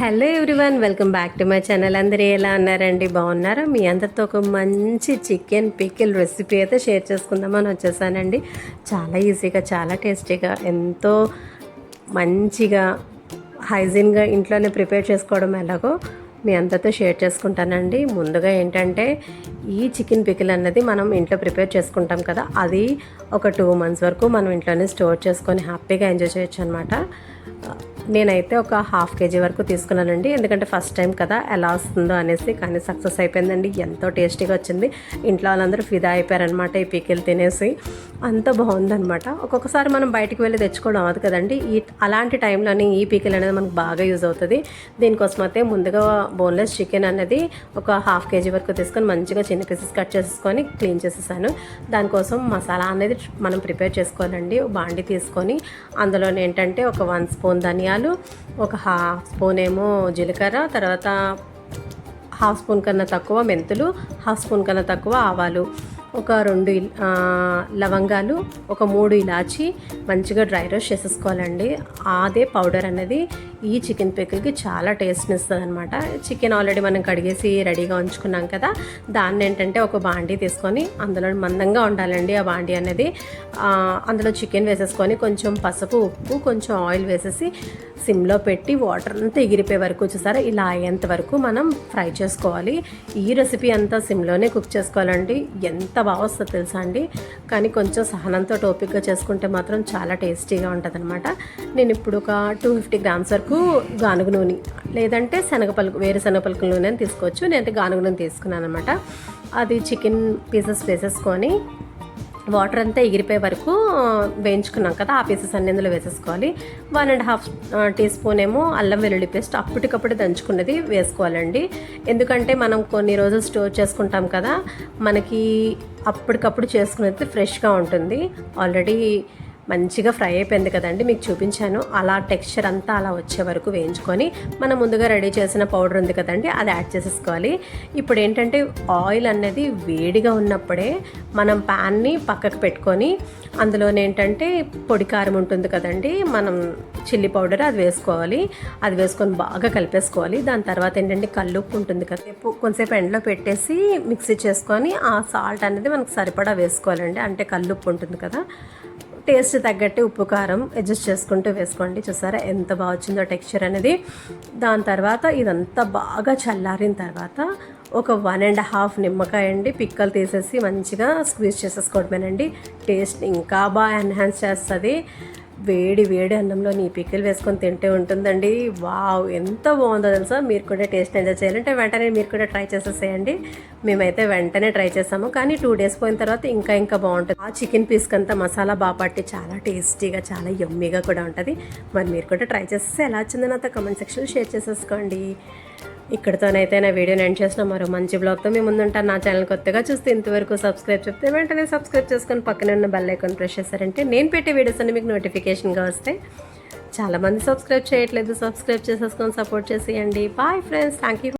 Hello everyone welcome back to my channel. అందరూ ఎలా ఉన్నారండి? బాగున్నారా? మీ అందరితో ఒక మంచి చికెన్ పికిల్ రెసిపీ అయితే షేర్ చేసుకుందామని వచ్చేసానండి. చాలా ఈజీగా చాలా టేస్టీగా ఎంతో మంచిగా హైజీన్గా ఇంట్లోనే ప్రిపేర్ చేసుకోవడం ఎలాగో మీ అందరితో షేర్ చేసుకుంటానండి. ముందుగా ఏంటంటే ఈ చికెన్ పికిల్ అన్నది మనం ఇంట్లో ప్రిపేర్ చేసుకుంటాం కదా అది ఒక టూ మంత్స్ వరకు మనం ఇంట్లోనే స్టోర్ చేసుకొని హ్యాపీగా ఎంజాయ్ చేయొచ్చు అనమాట నేనైతే ఒక హాఫ్ కేజీ వరకు తీసుకున్నానండి. ఎందుకంటే ఫస్ట్ టైం కదా ఎలా వస్తుందో అనేసి కానీ సక్సెస్ అయిపోయిందండి. ఎంతో టేస్టీగా వచ్చింది. ఇంట్లో వాళ్ళందరూ ఫిదా అయిపోయారనమాట ఈ పికిల్ తినేసి. అంత బాగుందనమాట ఒక్కొక్కసారి మనం బయటికి వెళ్ళి తెచ్చుకోవడం అవ్వదు కదండి. ఈ అలాంటి టైంలోనే ఈ పికిల్ అనేది మనకు బాగా యూజ్ అవుతుంది. దీనికోసం అయితే ముందుగా బోన్లెస్ చికెన్ అనేది ఒక హాఫ్ కేజీ వరకు తీసుకొని మంచిగా చిన్న పీసెస్ కట్ చేసుకొని క్లీన్ చేసేసాను. దానికోసం మసాలా అనేది మనం ప్రిపేర్ చేసుకోవాలండి. బాండి తీసుకొని అందులో ఏంటంటే ఒక వన్ స్పూన్ ధనియాలు ఒక హాఫ్ స్పూన్ ఏమో జీలకర్ర తర్వాత హాఫ్ స్పూన్ కన్నా తక్కువ మెంతులు హాఫ్ స్పూన్ కన్నా తక్కువ ఆవాలు ఒక రెండు లవంగాలు ఒక మూడు ఇలాచి మంచిగా డ్రై రోస్ట్ చేసేసుకోవాలండి. అదే పౌడర్ అనేది ఈ చికెన్ పికిల్కి చాలా టేస్ట్ని ఇస్తుంది అనమాట చికెన్ ఆల్రెడీ మనం కడిగేసి రెడీగా ఉంచుకున్నాం కదా దాన్ని ఏంటంటే ఒక బాండీ తీసుకొని అందులో మందంగా ఉండాలండి ఆ బాండీ అనేది. అందులో చికెన్ వేసేసుకొని కొంచెం పసుపు ఉప్పు కొంచెం ఆయిల్ వేసేసి సిమ్లో పెట్టి వాటర్ అంతా ఎగిరిపోయే వరకు చూసారా? ఇలా అయ్యేంత వరకు మనం ఫ్రై చేసుకోవాలి. ఈ రెసిపీ అంతా సిమ్లోనే కుక్ చేసుకోవాలండి. ఎంత బాగా వస్తుందో తెలుసా అండి? కానీ కొంచెం సహనంతో టోపిక్గా చేసుకుంటే మాత్రం చాలా టేస్టీగా ఉంటుంది అనమాట నేను ఇప్పుడు ఒక టూ ఫిఫ్టీ గ్రామ్స్ వరకు గానుగ నూనె లేదంటే శనగపలుకు వేరే శనగపలుకు నూనె అని తీసుకోవచ్చు నేనైతే గానుగ నూనె తీసుకున్నాను అనమాట అది చికెన్ పీసెస్ వేసేసుకొని వాటర్ అంతా ఎగిరిపోయే వరకు వేయించుకున్నాం కదా ఆ పీసెస్ అన్ని ఇందులో వేసేసుకోవాలి. One and half teaspoon ఏమో అల్లం వెల్లుల్లి పేస్ట్ అప్పటికప్పుడు దంచుకున్నది వేసుకోవాలండి. ఎందుకంటే మనం కొన్ని రోజులు స్టోర్ చేసుకుంటాం కదా మనకి అప్పటికప్పుడు చేసుకునేది ఫ్రెష్గా ఉంటుంది. ఆల్రెడీ మంచిగా ఫ్రై అయిపోయింది కదండి మీకు చూపించాను. అలా టెక్స్చర్ అంతా అలా వచ్చే వరకు వేయించుకొని మనం ముందుగా రెడీ చేసిన పౌడర్ ఉంది కదండి అది యాడ్ చేసేసుకోవాలి. ఇప్పుడు ఏంటంటే ఆయిల్ అనేది వేడిగా ఉన్నప్పుడే మనం ప్యాన్ని పక్కకు పెట్టుకొని అందులోనేంటంటే పొడి కారం ఉంటుంది కదండి మనం చిల్లీ పౌడర్ అది వేసుకోవాలి. అది వేసుకొని బాగా కలిపేసుకోవాలి. దాని తర్వాత ఏంటంటే కల్లుప్పు ఉంటుంది కదా కొంతసేపు ఎండలో పెట్టేసి మిక్సీ చేసుకొని ఆ సాల్ట్ అనేది మనకు సరిపడా వేసుకోవాలండి. అంటే కల్లుప్పు ఉంటుంది కదా టేస్ట్ తగ్గట్టు ఉప్పు కారం అడ్జస్ట్ చేసుకుంటూ వేసుకోండి. చూసారా ఎంత బాగా వచ్చిందో టెక్స్చర్ అనేది. దాని తర్వాత ఇదంతా బాగా చల్లారిన తర్వాత ఒక వన్ అండ్ హాఫ్ నిమ్మకాయ అండి పిక్కలు తీసేసి మంచిగా స్క్వీజ్ చేసేసుకోవడమేనండి. టేస్ట్ ఇంకా బాగా ఎన్హాన్స్ చేస్తుంది. వేడి వేడి అన్నంలో నీ పిక్కలు వేసుకొని తింటే ఉంటుందండి. వావ్ ఎంత బాగుందో తెలుసా? మీరు కూడా టేస్ట్ ఎంజాయ్ చేయాలంటే వెంటనే మీరు కూడా ట్రై చేసేసేయండి. మేమైతే వెంటనే ట్రై చేసాము కానీ టూ డేస్ పోయిన తర్వాత ఇంకా ఇంకా బాగుంటుంది. ఆ చికెన్ పీస్కి అంతా మసాలా బాగా పట్టి చాలా టేస్టీగా చాలా యమ్మీగా కూడా ఉంటుంది. మరి మీరు కూడా ట్రై చేసేసి ఎలా వచ్చిందో నాతో కమెంట్ సెక్షన్లో షేర్ చేసేసుకోండి. ఇక్కడితోనైతే నా వీడియోని ఎండ్ చేసిన మరో మంచి బ్లాగ్తో మీ ముందుంటాను. నా ఛానల్ కొత్తగా చూస్తే ఇంతవరకు సబ్స్క్రైబ్ చెప్తే వెంటనే సబ్స్క్రైబ్ చేసుకొని పక్కన ఉన్న బెల్ ఐకాన్ ప్రెస్ చేశారంటే నేను పెట్టే వీడియోస్ అన్ని మీకు నోటిఫికేషన్గా వస్తాయి. చాలామంది సబ్స్క్రైబ్ చేయట్లేదు. సబ్స్క్రైబ్ చేసేసుకొని సపోర్ట్ చేసేయండి. Bye friends thank you